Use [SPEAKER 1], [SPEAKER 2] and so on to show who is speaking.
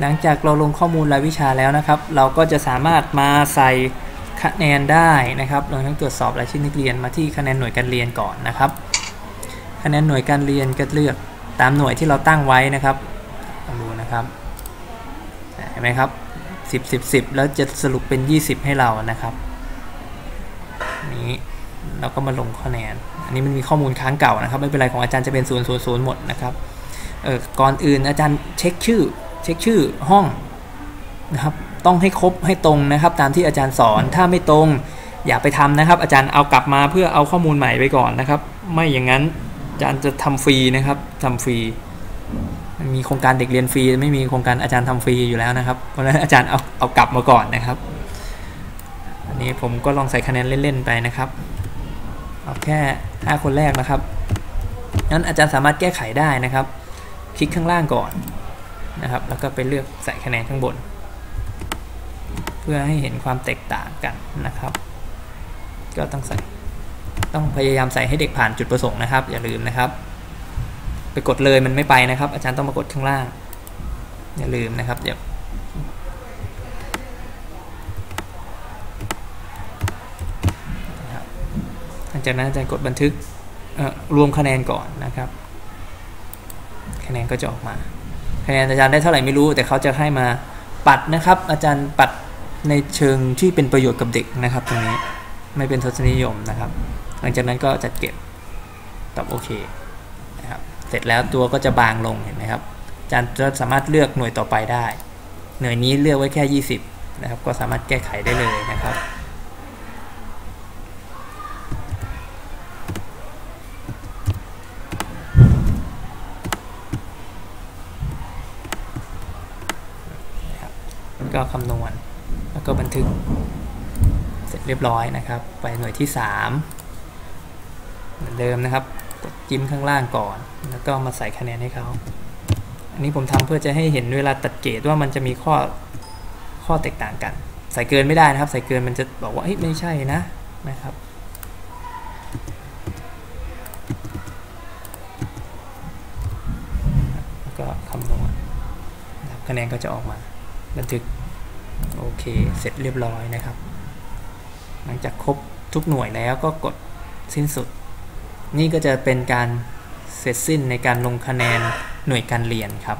[SPEAKER 1] หลังจากเราลงข้อมูลรายวิชาแล้วนะครับ เราก็จะสามารถมาใส่คะแนนได้นะครับรวมทั้งตรวจสอบรายชื่อนักเรียนมาที่คะแนนหน่วยการเรียนก่อนนะครับ คะแนนหน่วยการเรียนก็เลือกตามหน่วยที่เราตั้งไว้นะครับลองดูนะครับเห็นไหมครับ10 10 10 แล้วจะสรุปเป็น 20 ให้เรานะครับนี้เราก็มาลงคะแนน อันนี้มันมีข้อมูลค้างเก่านะครับ ไม่เป็นไรของอาจารย์จะเป็น0 0 0หมดนะครับเออก่อนอื่นอาจารย์เช็คชื่อ เช็คชื่อห้องนะครับต้องให้ครบให้ตรงนะครับ ตามที่อาจารย์สอนถ้าไม่ตรง อย่าไปทำนะครับ อาจารย์เอากลับมาเพื่อเอาข้อมูลใหม่ไปก่อนนะครับ ไม่อย่างนั้นอาจารย์จะทำฟรีนะครับทำฟรี มีโครงการเด็กเรียนฟรี ไม่มีโครงการอาจารย์ทำฟรีอยู่แล้วนะครับเพราะฉะนั้นอาจารย์เอาเอากลับมาก่อนนะครับอันนี้ผมก็ลองใส่คะแนนเล่นๆไปนะครับเอาแค่ 5 คนแรกนะครับนั้นอาจารย์สามารถแก้ไขได้นะครับ คลิกข้างล่างก่อน นะครับ แล้วก็ไปเลือกใส่คะแนนข้างบน เพื่อให้เห็นความแตกต่างกันนะครับ ก็ต้องใส่ ต้องพยายามใส่ให้เด็กผ่านจุดประสงค์นะครับ อย่าลืมนะครับ ไปกดเลยมันไม่ไปนะครับ อาจารย์ต้องมากดข้างล่าง อย่าลืมนะครับเดี๋ยวหลังจากนั้นอาจารย์กดบันทึกรวมคะแนนก่อนนะครับ คะแนนก็จะออกมา คะแนนอาจารย์ได้เท่าไหร่ไม่รู้ แต่เขาจะให้มาปัดนะครับ อาจารย์ปัดในเชิงที่เป็นประโยชน์กับเด็กนะครับตรงนี้ไม่เป็นทศนิยมนะครับ หลังจากนั้นก็จัดเก็บตอบโอเคนะครับเสร็จแล้วตัวก็จะบางลงเห็นไหมครับอาจารย์จะสามารถเลือกหน่วยต่อไปได้ หน่วยนี้เลือกไว้แค่ 20นะครับก็สามารถแก้ไขได้เลยนะครับ ก็คำนวณ แล้วก็บันทึกเสร็จเรียบร้อยนะครับ ไปหน่วยที่ 3 เหมือนเดิมนะครับ กดจิ้มข้างล่างก่อน แล้วก็มาใส่คะแนนให้เขา อันนี้ผมทำเพื่อจะให้เห็นเวลาตัดเกรดว่ามันจะมีข้อข้อแตกต่างกัน ใส่เกินไม่ได้นะครับ ใส่เกินมันจะบอกว่าเฮ้ยไม่ใช่นะนะครับแล้วก็คำนวณคะแนนก็จะออกมาบันทึก โอเค เสร็จเรียบร้อยนะครับ หลังจากครบทุกหน่วยแล้วก็กดสิ้นสุด นี่ก็จะเป็นการเสร็จสิ้นในการลงคะแนนหน่วยการเรียนครับ